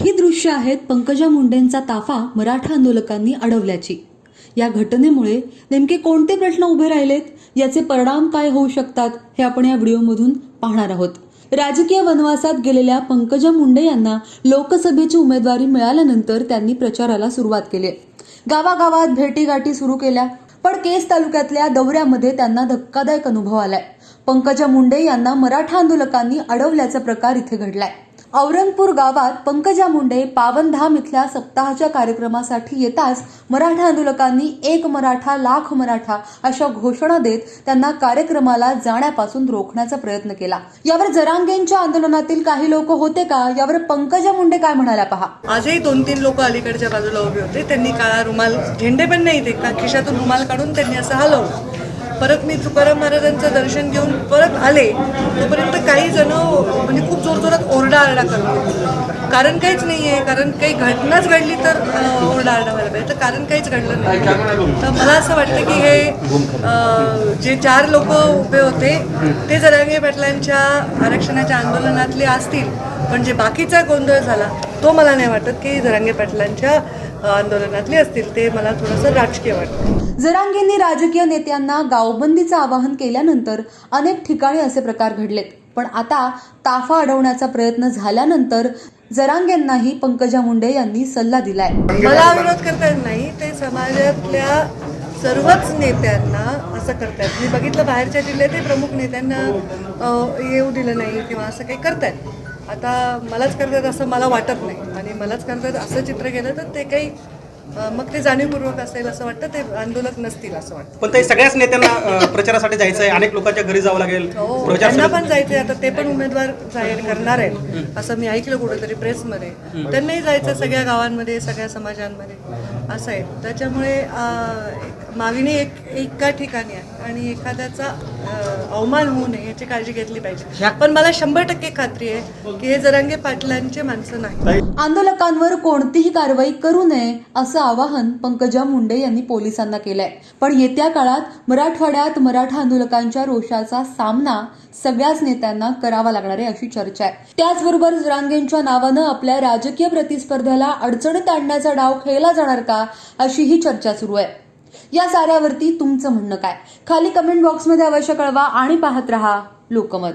ही दृश्य आहेत पंकजा मुंडेंचा ताफा मराठा आंदोलकांनी अडवल्याची. या घटनेमुळे नेमके कोणते प्रश्न उभे राहिलेत याचे परिणाम काय होऊ शकतात हे आपण या व्हिडिओमधून पाहणार आहोत. राजकीय वनवासात गेलेल्या पंकजा मुंडे यांना लोकसभेची उमेदवारी मिळाल्यानंतर त्यांनी प्रचाराला सुरुवात केली. गावागावात भेटीगाठी सुरू केल्या पण केस तालुक्यातल्या दौऱ्यामध्ये त्यांना धक्कादायक अनुभव आलाय. पंकजा मुंडे यांना मराठा आंदोलकांनी अडवल्याचा प्रकार इथे घडलाय. औरंगपूर गावात पंकजा मुंडे पावनधाम इथल्या सप्ताहाच्या कार्यक्रमासाठी येताच मराठा आंदोलकांनी एक मराठा लाख मराठा अशा घोषणा देत त्यांना कार्यक्रमाला जाण्यापासून रोखण्याचा प्रयत्न केला. यावर जरांगेंच्या आंदोलनातील काही लोक होते का? यावर पंकजा मुंडे काय म्हणाल्या पहा. आजही दोन तीन लोक अलीकडच्या बाजूला उभे होते. त्यांनी काळा रुमाल झेंडे पण नाही ते का खिशातून रुमाल काढून त्यांनी असं हलवलं. परत मी तुकाराम महाराजांचं दर्शन घेऊन परत आले. तोपर्यंत काही जण म्हणजे ओरडाआरडा करत कारण काहीच नाही आहे कारण काही घटनाच घडली तर अं, ओरडाआरडा व्हायला पाहिजे. तर कारण काहीच घडलं नाही. तर मला असं वाटतं की हे जे चार लोक उभे होते ते जरांगे पाटलांच्या आरक्षणाच्या आंदोलनातले असतील पण जे बाकीचा गोंधळ झाला तो मला नाही वाटत की जरांगे पाटलांच्या आंदोलनातले असतील. ते मला थोडंसं राजकीय वाटतं. जरांगेंनी राजकीय नेत्यांना गावबंदीचं आवाहन केल्यानंतर अनेक ठिकाणी असे प्रकार घडलेत. पण आता ताफा अडवण्याचा प्रयत्न झाल्यानंतर जरांगेंनाही पंकजा मुंडे यांनी सल्ला दिलाय. मला विरोध करता येत नाही ते समाजातल्या सर्वच नेत्यांना असं करतायत. मी बघितलं बाहेरच्या जिल्ह्यातही प्रमुख नेत्यांना येऊ दिलं नाही किंवा असं काही करतायत. आता मलाच करतात असं मला वाटत नाही. आणि मलाच करतात असं चित्र गेलं तर ते काही मग ते जाणीवपूर्वक असेल असं वाटतं ते आंदोलक नसतील असं वाटतं. पण ते सगळ्याच नेत्यांना प्रचारासाठी जायचं आहे अनेक लोकांच्या घरी जावं लागेल हो त्यांना पण जायचंय आता ते पण उमेदवार जाहीर करणार आहेत असं मी ऐकलं कुठेतरी प्रेसमध्ये. त्यांनाही जायचं सगळ्या गावांमध्ये सगळ्या समाजांमध्ये असं आहे. त्याच्यामुळे मागणी एक एका ठिकाणी आहे आणि एखाद्याचा अवमान होऊ नये याची काळजी घेतली पाहिजे. पण मला शंभर टक्के खात्री आहे की हे जरांगे पाटलांचे माणसं नाही. आंदोलकांवर कोणतीही कारवाई करू नये असं आवाहन पंकजा मुंडे यांनी पोलिसांना केलंय. पण येत्या काळात मराठवाड्यात मराठा आंदोलकांच्या रोषाचा सामना सगळ्याच नेत्यांना करावा लागणार आहे अशी चर्चा आहे. त्याचबरोबर जरांगेंच्या नावानं आपल्या राजकीय प्रतिस्पर्ध्याला अडचणीत आणण्याचा डाव खेळला जाणार का अशी ही चर्चा सुरू आहे. या साऱ्यावरती तुमचं म्हणणं काय? खाली कमेंट बॉक्समध्ये अवश्य कळवा आणि पाहत रहा लोकमत.